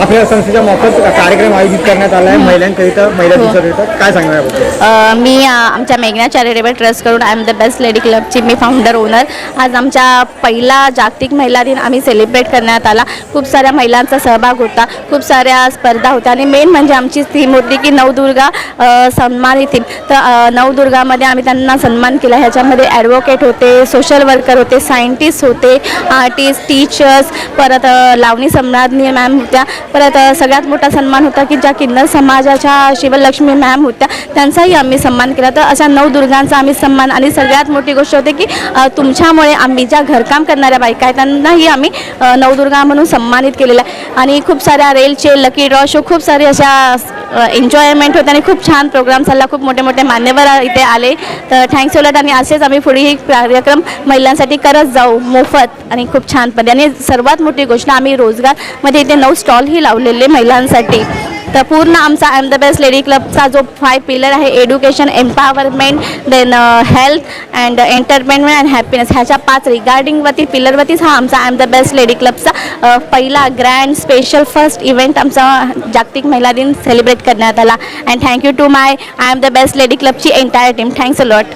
आपल्या संस्थेच्या मोफत कार्यक्रम आयोजित करण्यात आला आहे महिलांकरिता महिला दिवसाकरिता. काय सांगणार याबद्दल? अ, मी अ, आमच्या मेघना चॅरिटेबल ट्रस्ट करून I am the best lady क्लबची मी फाउंडर ओनर आज आमच्या पहिला जागतिक महिला दिन आम्ही सेलिब्रेट करण्यात आला. खूप साऱ्या महिलांचा सहभाग होता खूप साऱ्या स्पर्धा होत्या आणि मेन म्हणजे आमची थीम होती की नवदुर्गा अ, सन्मानित थीम तर अ, नवदुर्गामध्ये आम्ही त्यांना सन्मान केला. ह्याच्यामध्ये ॲडव्होकेट होते सोशल वर्कर होते सायंटिस्ट होते आर्टिस्ट टीचर्स परत अ, लावणी सम्राज्ञी मॅम होत्या. परत सगळ्यात मोठा सन्मान होता की ज्या किन्नर समाजाच्या शिवलक्ष्मी मॅम होत्या त्यांचाही आम्ही सन्मान केला. तर अशा नऊ दुर्गांचा आम्ही सन्मान आणि सगळ्यात मोठी गोष्ट होते की तुमच्यामुळे आम्ही ज्या घरकाम करणाऱ्या बायका आहेत त्यांनाही आम्ही नवदुर्गा म्हणून सन्मानित केलेलं आहे. आणि खूप साऱ्या रेलचे लकी ड्रॉ शो खूप सारे अशा एन्जॉयमेंट होते आणि खूप छान प्रोग्राम चालला. खूप मोठे मोठे मान्यवर इथे आले. तर थँक्स उलट आणि असेच आम्ही पुढेही कार्यक्रम महिलांसाठी करत जाऊ. मोफत आणि खूप छान पद्धती आणि सर्वात मोठी गोष्ट आम्ही रोजगारमध्ये इथे नऊ स्टॉलही लावलेले महिलांसाठी. तर पूर्ण आमचा I am the best lady क्लबचा जो फाय पिलर आहे education empowerment then health and entertainment and happiness ह्याच्या पाच रिगार्डिंगवरती पिलरवरतीच हा आमचा I am the best lady क्लबचा पहिला ग्रँड स्पेशल फर्स्ट इव्हेंट आमचा जागतिक महिला दिन सेलिब्रेट करण्यात आला. And thank you to my I am the best lady क्लबची entire team thanks a lot